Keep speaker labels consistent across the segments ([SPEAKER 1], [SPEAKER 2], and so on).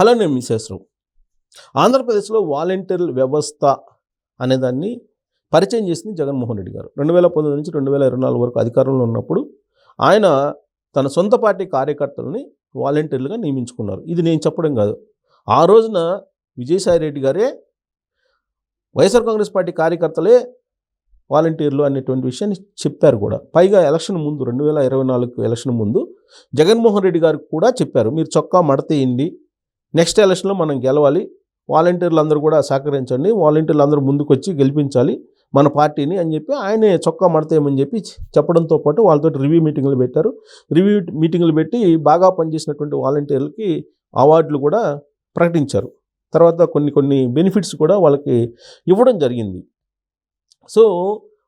[SPEAKER 1] Hello నేను మిసేశ్వరం ఆంధ్రప్రదేశ్లో volunteer వ్యవస్థ అనేదాన్ని పరిచయం చేసింది జగన్మోహన్ రెడ్డి గారు. రెండు వేల పంతొమ్మిది నుంచి రెండు వేల ఇరవై నాలుగు వరకు అధికారంలో ఉన్నప్పుడు ఆయన తన సొంత పార్టీ కార్యకర్తలని వాలంటీర్లుగా నియమించుకున్నారు. ఇది నేను చెప్పడం కాదు. ఆ రోజున విజయసాయి రెడ్డి గారే వైఎస్ఆర్ కాంగ్రెస్ పార్టీ కార్యకర్తలే వాలంటీర్లు అనేటువంటి విషయాన్ని చెప్పారు కూడా. పైగా ఎలక్షన్ ముందు రెండు వేల ఇరవై నాలుగు ఎలక్షన్ ముందు జగన్మోహన్ రెడ్డి గారు కూడా చెప్పారు. మీరు చొక్కా మడతేయండి నెక్స్ట్ ఎలక్షన్లో మనం గెలవాలి. వాలంటీర్లు అందరూ కూడా సహకరించండి. వాలంటీర్లు అందరూ ముందుకు వచ్చి గెలిపించాలి. మన పార్టీని అని చెప్పి ఆయనే చొక్కా మడతాయమని చెప్పి చెప్పడంతో పాటు వాళ్ళతో రివ్యూ మీటింగ్లు పెట్టారు. రివ్యూ మీటింగ్లు పెట్టి బాగా పనిచేసినటువంటి వాలంటీర్లకి అవార్డులు కూడా ప్రకటించారు. తర్వాత కొన్ని కొన్ని బెనిఫిట్స్ కూడా వాళ్ళకి ఇవ్వడం జరిగింది. సో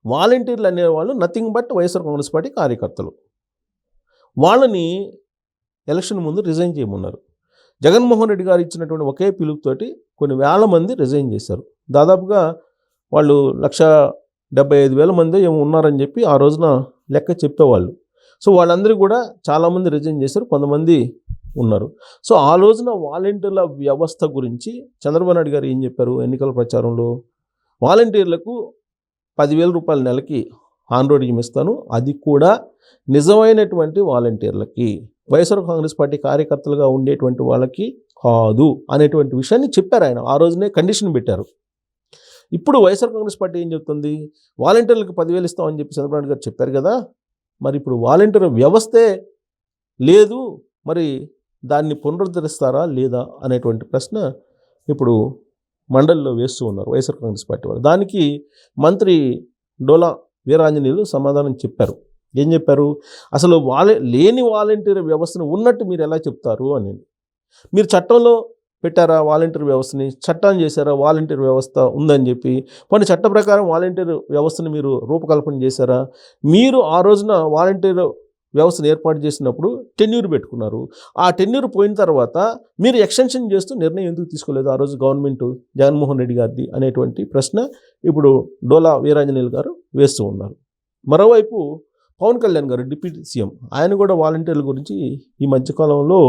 [SPEAKER 1] వాలంటీర్లు అనేవాళ్ళు nothing but YSR Congress party కార్యకర్తలు. వాళ్ళని ఎలక్షన్ ముందు రిజైన్ చేయమన్నారు. జగన్మోహన్ రెడ్డి గారు ఇచ్చినటువంటి ఒకే పిలుపుతోటి కొన్ని వేల మంది రిజైన్ చేశారు. దాదాపుగా వాళ్ళు లక్ష డెబ్బై ఐదు వేల మంది ఏమో ఉన్నారని చెప్పి ఆ రోజున లెక్క చెప్పేవాళ్ళు. సో వాళ్ళందరూ కూడా చాలామంది రిజైన్ చేశారు కొంతమంది ఉన్నారు. సో ఆ రోజున వాలంటీర్ల వ్యవస్థ గురించి చంద్రబాబు నాయుడు గారు ఏం చెప్పారు? ఎన్నికల ప్రచారంలో వాలంటీర్లకు పదివేల రూపాయల నెలకి ఆన్ రోడ్ ఇస్తాను. అది కూడా నిజమైనటువంటి వాలంటీర్లకి. వైఎస్ఆర్ కాంగ్రెస్ పార్టీ కార్యకర్తలుగా ఉండేటువంటి వాళ్ళకి కాదు అనేటువంటి విషయాన్ని చెప్పారు ఆయన. ఆ రోజునే కండిషన్ పెట్టారు. ఇప్పుడు వైఎస్ఆర్ కాంగ్రెస్ పార్టీ ఏం చెప్తుంది? వాలంటీర్లకు పదివేలు ఇస్తామని చెప్పి చంద్రబాబు గారు చెప్పారు కదా? మరి ఇప్పుడు వాలంటీర్ వ్యవస్థే లేదు. మరి దాన్ని పునరుద్ధరిస్తారా లేదా అనేటువంటి ప్రశ్న ఇప్పుడు మండలిలో వేస్తూ ఉన్నారు వైఎస్ఆర్ కాంగ్రెస్ పార్టీ వాళ్ళు. దానికి మంత్రి డోలా వీరాంజనేయులు సమాధానం చెప్పారు. ఏం చెప్పారు? అసలు వాలే లేని వాలంటీర్ వ్యవస్థను ఉన్నట్టు మీరు ఎలా చెప్తారు అని. మీరు చట్టంలో పెట్టారా వాలంటీర్ వ్యవస్థని? చట్టాన్ని చేశారా వాలంటీర్ వ్యవస్థ ఉందని చెప్పి. కొన్ని చట్ట ప్రకారం వాలంటీర్ వ్యవస్థను మీరు రూపకల్పన చేశారా? మీరు ఆ రోజున వాలంటీర్ వ్యవస్థను ఏర్పాటు చేసినప్పుడు టెన్యూర్ పెట్టుకున్నారు. ఆ టెన్యూర్ పోయిన తర్వాత మీరు ఎక్స్టెన్షన్ చేస్తూ నిర్ణయం ఎందుకు తీసుకోలేదు ఆ రోజు గవర్నమెంట్ జగన్మోహన్ రెడ్డి గారిది అనేటువంటి ప్రశ్న ఇప్పుడు డోలా వీరాంజనేయులు గారు వేస్తూ ఉన్నారు. మరోవైపు పవన్ కళ్యాణ్ గారు డిప్యూటీ సీఎం ఆయన కూడా వాలంటీర్ల గురించి ఈ మధ్యకాలంలో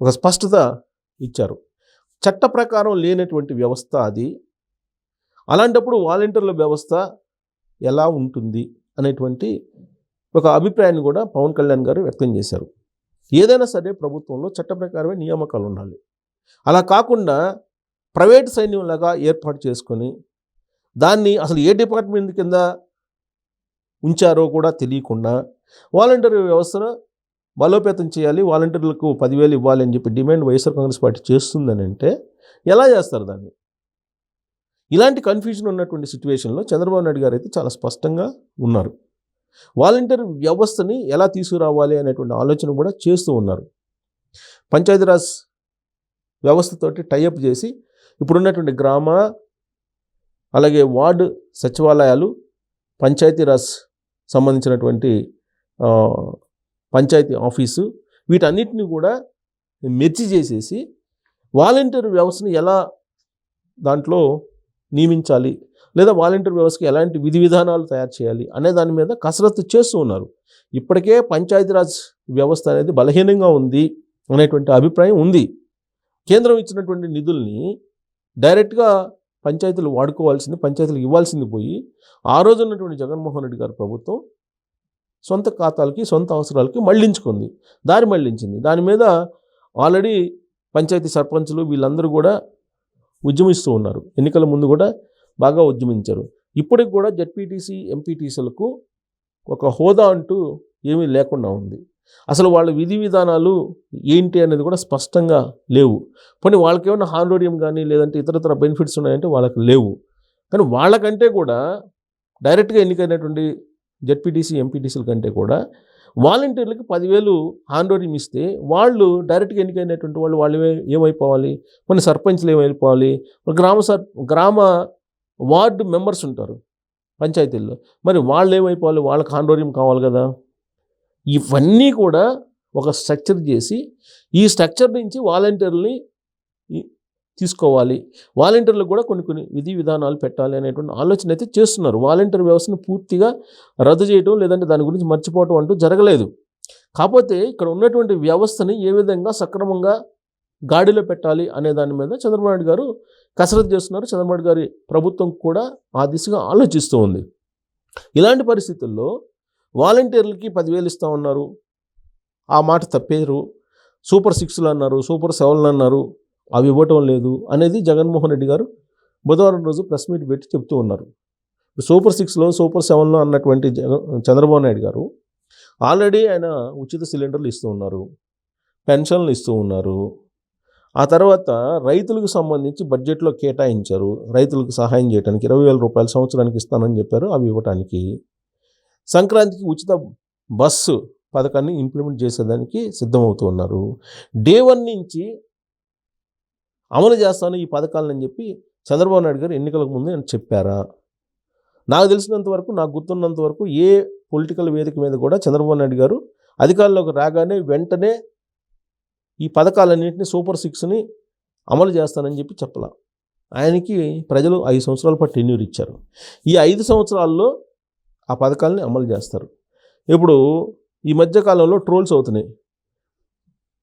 [SPEAKER 1] ఒక స్పష్టత ఇచ్చారు. చట్ట ప్రకారం లేనటువంటి వ్యవస్థ అది. అలాంటప్పుడు వాలంటీర్ల వ్యవస్థ ఎలా ఉంటుంది అనేటువంటి ఒక అభిప్రాయాన్ని కూడా పవన్ కళ్యాణ్ గారు వ్యక్తం చేశారు. ఏదైనా సరే ప్రభుత్వంలో చట్ట ప్రకారమే నియామకాలు ఉండాలి. అలా కాకుండా ప్రైవేట్ సైన్యంలాగా ఏర్పాటు చేసుకొని దాన్ని అసలు ఏ డిపార్ట్మెంట్ కింద ఉంచారో కూడా తెలియకుండా వాలంటీర్ వ్యవస్థను బలోపేతం చేయాలి వాలంటీర్లకు పదివేలు ఇవ్వాలి అని చెప్పి డిమాండ్ వైఎస్ఆర్ కాంగ్రెస్ పార్టీ చేస్తుందని అంటే ఎలా చేస్తారు దాన్ని? ఇలాంటి కన్ఫ్యూజన్ ఉన్నటువంటి సిచ్యువేషన్లో చంద్రబాబు నాయుడు గారు అయితే చాలా స్పష్టంగా ఉన్నారు. వాలంటీర్ వ్యవస్థని ఎలా తీసుకురావాలి అనేటువంటి ఆలోచన కూడా చేస్తూ ఉన్నారు. పంచాయతీరాజ్ వ్యవస్థతోటి టైఅప్ చేసి ఇప్పుడున్నటువంటి గ్రామ అలాగే వార్డు సచివాలయాలు పంచాయతీరాజ్ సంబంధించినటువంటి పంచాయతీ ఆఫీసు వీటన్నిటిని కూడా మెర్చి చేసేసి వాలంటీర్ వ్యవస్థని ఎలా దాంట్లో నియమించాలి లేదా వాలంటీర్ వ్యవస్థకి ఎలాంటి విధి విధానాలు తయారు చేయాలి అనే దాని మీద కసరత్తు చేస్తూ ఉన్నారు. ఇప్పటికే పంచాయతీరాజ్ వ్యవస్థ అనేది బలహీనంగా ఉంది అనేటువంటి అభిప్రాయం ఉంది. కేంద్రం ఇచ్చినటువంటి నిధుల్ని డైరెక్ట్గా పంచాయతీలు వాడుకోవాల్సింది పంచాయతీలకు ఇవ్వాల్సింది పోయి ఆ రోజు ఉన్నటువంటి జగన్మోహన్ రెడ్డి గారి ప్రభుత్వం సొంత ఖాతాలకి సొంత అవసరాలకి మళ్ళించుకుంది. దారి మళ్ళించింది. దాని మీద ఆల్రెడీ పంచాయతీ సర్పంచులు వీళ్ళందరూ కూడా ఉద్యమిస్తూ ఉన్నారు. ఎన్నికల ముందు కూడా బాగా ఉద్యమించారు. ఇప్పటికి కూడా జడ్పీటీసీ ఎంపీటీసీలకు ఒక హోదా అంటూ ఏమీ లేకుండా ఉంది. అసలు వాళ్ళ విధి విధానాలు ఏంటి అనేది కూడా స్పష్టంగా లేవు. పోనీ వాళ్ళకి ఏమైనా హానోరియం కానీ లేదంటే ఇతరతర బెనిఫిట్స్ ఉన్నాయంటే వాళ్ళకి లేవు. కానీ వాళ్ళకంటే కూడా డైరెక్ట్గా ఎన్నికైనటువంటి జడ్పీటీసీ ఎంపీటీసీల కంటే కూడా వాలంటీర్లకు పదివేలు హాండోరియం ఇస్తే వాళ్ళు డైరెక్ట్గా ఎన్నికైనటువంటి వాళ్ళు వాళ్ళు ఏమైపోవాలి? కొన్ని సర్పంచ్లు ఏమైపోవాలి? గ్రామ సర్ గ్రామ వార్డు మెంబర్స్ ఉంటారు పంచాయతీల్లో. మరి వాళ్ళు ఏమైపోవాలి వాళ్ళకి హాండోరియం కావాలి కదా? ఇవన్నీ కూడా ఒక స్ట్రక్చర్ చేసి ఈ స్ట్రక్చర్ నుంచి వాలంటీర్ని తీసుకోవాలి. వాలంటీర్లకు కూడా కొన్ని కొన్ని విధి విధానాలు పెట్టాలి అనేటువంటి ఆలోచన అయితే చేస్తున్నారు. వాలంటీర్ వ్యవస్థను పూర్తిగా రద్దు చేయడం లేదంటే దాని గురించి మర్చిపోవటం అంటూ జరగలేదు. కాకపోతే ఇక్కడ ఉన్నటువంటి వ్యవస్థని ఏ విధంగా సక్రమంగా గాడిలో పెట్టాలి అనే దాని మీద చంద్రబాబు నాయుడు గారు కసరత్తు చేస్తున్నారు. చంద్రబాబు గారి ప్రభుత్వం కూడా ఆ దిశగా ఆలోచిస్తూ ఉంది. ఇలాంటి పరిస్థితుల్లో వాలంటీర్లకి పదివేలు ఇస్తా ఉన్నారు. ఆ మాట తప్పేరు. సూపర్ సిక్స్లు అన్నారు సూపర్ సెవెన్లు అన్నారు అవి ఇవ్వటం లేదు అనేది జగన్మోహన్ రెడ్డి గారు బుధవారం రోజు ప్రెస్ మీట్ పెట్టి చెప్తూ ఉన్నారు. సూపర్ సిక్స్లో సూపర్ సెవెన్లో అన్నటువంటి చంద్రబాబు నాయుడు గారు ఆల్రెడీ ఆయన ఉచిత సిలిండర్లు ఇస్తూ ఉన్నారు పెన్షన్లు ఇస్తూ ఉన్నారు. ఆ తర్వాత రైతులకు సంబంధించి బడ్జెట్లో కేటాయించారు. రైతులకు సహాయం చేయడానికి ఇరవై వేల రూపాయలు సంవత్సరానికి ఇస్తానని చెప్పారు. అవి ఇవ్వటానికి సంక్రాంతికి ఉచిత బస్సు పథకాన్ని ఇంప్లిమెంట్ చేసేదానికి సిద్ధమవుతూ ఉన్నారు. డే వన్ నుంచి అమలు చేస్తాను ఈ పథకాలని చెప్పి చంద్రబాబు నాయుడు గారు ఎన్నికలకు ముందు నేను చెప్పారా? నాకు తెలిసినంత వరకు నాకు గుర్తున్నంత వరకు ఏ పొలిటికల్ వేదిక మీద కూడా చంద్రబాబు నాయుడు గారు అధికారంలోకి రాగానే వెంటనే ఈ పథకాలన్నింటినీ సూపర్ సిక్స్ని అమలు చేస్తానని చెప్పి చెప్పలా. ఆయనకి ప్రజలు ఐదు సంవత్సరాల పాటు టెన్యూర్ ఇచ్చారు. ఈ ఐదు సంవత్సరాల్లో ఆ పథకాలని అమలు చేస్తారు. ఇప్పుడు ఈ మధ్యకాలంలో ట్రోల్స్ అవుతున్నాయి.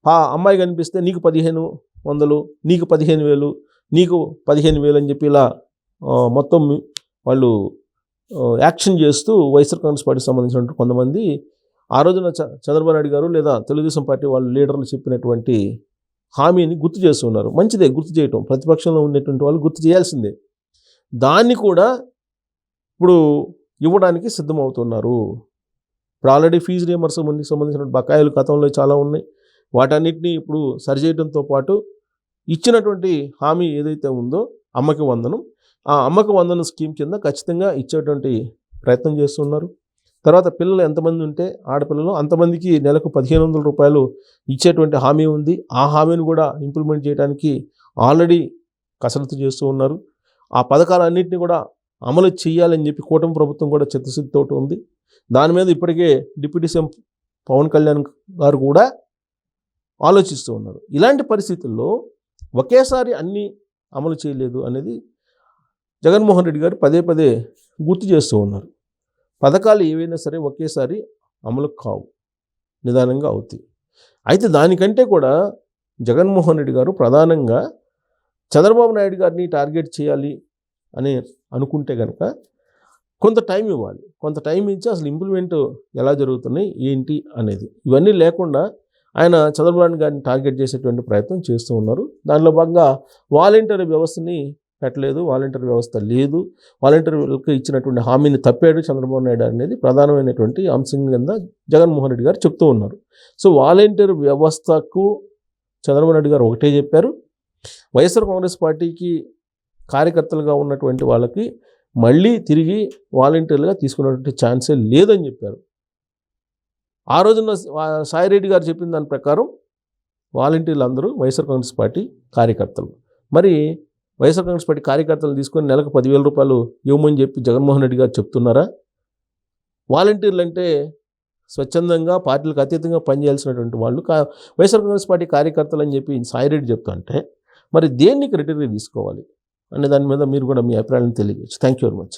[SPEAKER 1] ఆ అమ్మాయి కనిపిస్తే నీకు పదిహేను వందలు నీకు పదిహేను వేలు నీకు పదిహేను వేలు అని చెప్పి ఇలా మొత్తం వాళ్ళు యాక్షన్ చేస్తూ వైఎస్ఆర్ కాంగ్రెస్ పార్టీకి సంబంధించినటువంటి కొంతమంది ఆ రోజున చ- చంద్రబాబు నాయుడు గారు లేదా తెలుగుదేశం పార్టీ వాళ్ళ లీడర్లు చెప్పినటువంటి హామీని గుర్తు చేస్తున్నారు మంచిదే గుర్తు చేయటం. ప్రతిపక్షంలో ఉండేటువంటి వాళ్ళు గుర్తు చేయాల్సిందే. దాన్ని కూడా ఇప్పుడు ఇవ్వడానికి సిద్ధమవుతున్నారు. ఇప్పుడు ఆల్రెడీ ఫీజు రియంబర్స్మెంట్కి సంబంధించిన బకాయిలు గతంలో చాలా ఉన్నాయి. వాటన్నిటిని ఇప్పుడు సరిచేయడంతో పాటు ఇచ్చినటువంటి హామీ ఏదైతే ఉందో అమ్మకి వందనం ఆ అమ్మకి వందనం స్కీమ్ కింద ఖచ్చితంగా ఇచ్చేటువంటి ప్రయత్నం చేస్తున్నారు. తర్వాత పిల్లలు ఎంతమంది ఉంటే ఆడపిల్లలు అంతమందికి నెలకు పదిహేను వందల రూపాయలు ఇచ్చేటువంటి హామీ ఉంది. ఆ హామీని కూడా ఇంప్లిమెంట్ చేయడానికి ఆల్రెడీ కసరత్తు చేస్తూ ఉన్నారు. ఆ పథకాలన్నింటినీ కూడా అమలు చేయాలని చెప్పి కూటమి ప్రభుత్వం కూడా చిత్తశుద్ధితో ఉంది. దాని మీద ఇప్పటికే డిప్యూటీ సీఎం పవన్ కళ్యాణ్ గారు కూడా ఆలోచిస్తూ ఉన్నారు. ఇలాంటి పరిస్థితుల్లో ఒకేసారి అన్నీ అమలు చేయలేదు అనేది జగన్మోహన్ రెడ్డి గారు పదే పదే గుర్తు చేస్తూ ఉన్నారు. పథకాలు ఏవైనా సరే ఒకేసారి అమలు కావు. నిదానంగా అవుతాయి. అయితే దానికంటే కూడా జగన్మోహన్ రెడ్డి గారు ప్రధానంగా చంద్రబాబు నాయుడు గారిని టార్గెట్ చేయాలి అని అనుకుంటే కనుక కొంత టైం ఇవ్వాలి. కొంత టైం ఇచ్చి అసలు ఇంప్లిమెంట్ ఎలా జరుగుతున్నాయి ఏంటి అనేది. ఇవన్నీ లేకుండా ఆయన చంద్రబాబు గారిని టార్గెట్ చేసేటువంటి ప్రయత్నం చేస్తూ ఉన్నారు. దానిలో భాగంగా వాలంటీర్ వ్యవస్థని పెట్టలేదు వాలంటీర్ వ్యవస్థ లేదు. వాలంటీర్లకు ఇచ్చినటువంటి హామీని తప్పాడు చంద్రబాబు నాయుడు అనేది ప్రధానమైనటువంటి అంశం కింద జగన్మోహన్ రెడ్డి గారు చెప్తూ ఉన్నారు. సో వాలంటీర్ వ్యవస్థకు చంద్రబాబు నాయుడు గారు ఒకటే చెప్పారు. వైఎస్ఆర్ కాంగ్రెస్ పార్టీకి కార్యకర్తలుగా ఉన్నటువంటి వాళ్ళకి మళ్ళీ తిరిగి వాలంటీర్లుగా తీసుకున్నటువంటి ఛాన్సే లేదని చెప్పారు. ఆ రోజున సాయిరెడ్డి గారు చెప్పిన దాని ప్రకారం వాలంటీర్లు అందరూ వైఎస్ఆర్ కాంగ్రెస్ పార్టీ కార్యకర్తలు. మరి వైఎస్ఆర్ కాంగ్రెస్ పార్టీ కార్యకర్తలు తీసుకొని నెలకు పదివేల రూపాయలు ఇవ్వమని చెప్పి జగన్మోహన్ రెడ్డి గారు చెప్తున్నారా? వాలంటీర్లు అంటే స్వచ్ఛందంగా పార్టీలకు అతీతంగా పనిచేయాల్సినటువంటి వాళ్ళు కా వైఎస్ఆర్ కాంగ్రెస్ పార్టీ కార్యకర్తలు అని చెప్పి సాయిరెడ్డి చెప్తుంటే మరి దేన్ని క్రైటీరియా తీసుకోవాలి? అనే దాని మీద మీరు కూడా మీ అభిప్రాయాలను తెలియజేయచ్చు. Thank you very much